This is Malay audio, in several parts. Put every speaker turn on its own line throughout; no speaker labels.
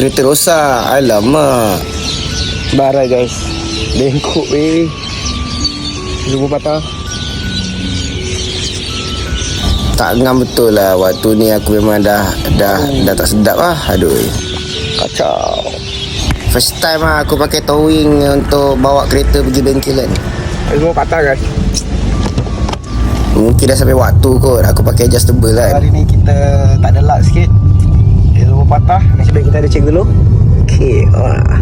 Kereta rosak Alamak.
Barai guys. Bengkok weh Lupa patah.
Tak ngam betul lah. Waktu ni aku memang dah Dah dah tak sedap lah. Aduh
Kacau.
First time lah aku pakai towing Untuk bawa kereta pergi bengkel kan.
Semua patah guys.
Mungkin dah sampai waktu kot. Aku pakai adjustable kan.
Hari ni kita tak ada luck sikit patah. Nasib baik kita ada cek dulu. Okay wah.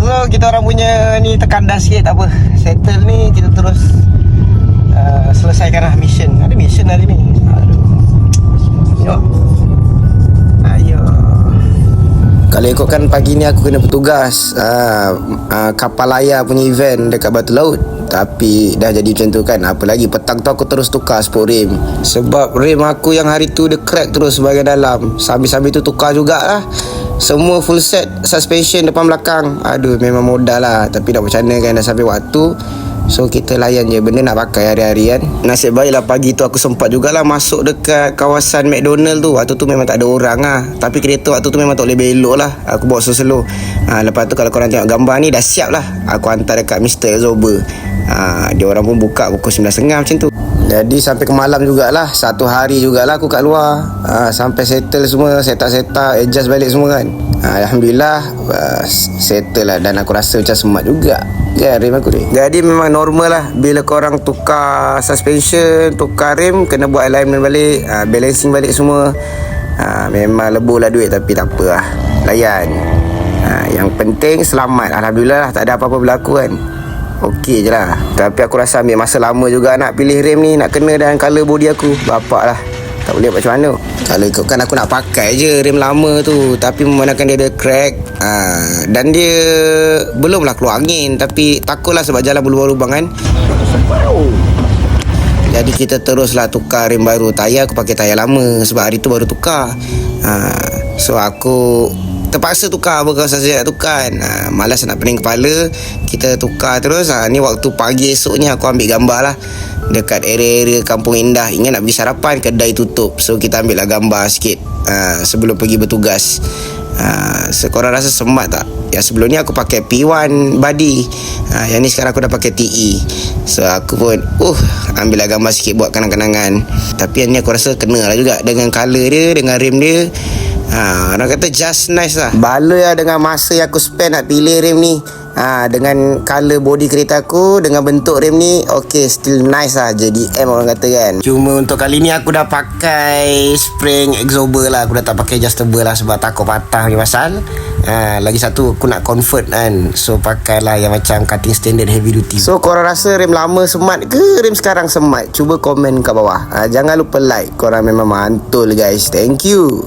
So kita orang punya ni tekan dah sikit tak apa. Settle ni kita terus uh, Selesaikan lah mission. Ada mission hari ni? Aduh. Ayo.
Kalau ikutkan pagi ni aku kena bertugas uh, uh, Kapal layar punya event dekat Batu Laut Tapi dah jadi macam tu kan Apa lagi petang tu aku terus tukar sport rim. Sebab rim aku yang hari tu dia crack terus sebahagian dalam. Sambil-sambil tu tukar jugalah. Semua full set suspension depan belakang. Aduh memang modal lah. Tapi nak macam mana kan dah sampai waktu. So kita layan je. Benda nak pakai hari-hari kan. Nasib baiklah pagi tu aku sempat jugalah Masuk dekat kawasan McDonald tu. Waktu tu memang tak ada orang lah Tapi kereta waktu tu memang tak boleh belok lah Aku bawa slow-slow. Ha, Lepas tu kalau korang tengok gambar ni Dah siap lah Aku hantar dekat Mr. Exober ha, Dia orang pun buka pukul 9.30 macam tu. Jadi sampai ke malam jugalah Satu hari jugalah aku kat luar. Ha, Sampai settle semua Setak-setak Adjust balik semua kan. Ha, Alhamdulillah uh, Settle lah. Dan aku rasa macam semat juga. Kan rim aku ni. Jadi memang normal lah. Bila korang tukar suspension Tukar rim Kena buat alignment balik ha, Balancing balik semua. Ha, Memang lebur lah duit Tapi tak apa lah Layan. Ha, Yang penting selamat. Alhamdulillah lah Tak ada apa-apa berlaku kan Okey je lah. Tapi aku rasa ambil masa lama juga Nak pilih rem ni Nak kena dengan colour body aku. Bapak lah. Tak boleh macam mana. Kalau ikutkan aku nak pakai je Rem lama tu. Tapi memandangkan dia ada crack aa, Dan dia Belumlah keluar angin. Tapi takutlah sebab jalan berlubang-lubang kan. Jadi kita teruslah tukar rem baru. Tayar aku pakai tayar lama Sebab hari tu baru tukar. Ha, So aku Terpaksa tukar apa saya nak tukar ha, Malas nak pening kepala. Kita tukar terus. Ha, Ni waktu pagi esoknya aku ambil gambar lah. Dekat area-area Kampung Indah. Ingat nak pergi sarapan? Kedai tutup. So kita ambil lah gambar sikit ha, Sebelum pergi bertugas. Ha, So korang rasa semat tak? Yang sebelum ni aku pakai P1 body. Ha, Yang ni sekarang aku dah pakai TE So aku pun Uh Ambil lah gambar sikit Buat kenang-kenangan. Tapi yang ni aku rasa Kena lah juga. Dengan colour dia Dengan rim dia ha, Orang kata just nice lah. Baloi lah dengan masa yang aku spend Nak pilih rim ni. Ha, Dengan colour body kereta aku Dengan bentuk rim ni Okay still nice lah. Jadi M orang kata kan. Cuma untuk kali ni Aku dah pakai Spring Exober lah. Aku dah tak pakai adjustable lah Sebab takut patah punya pasal. Ha, Lagi satu Aku nak convert kan. So pakailah yang macam Cutting standard heavy duty. So korang rasa rim lama semat ke Rim sekarang semat? Cuba komen kat bawah. Ha, Jangan lupa like. Korang memang mantul guys. Thank you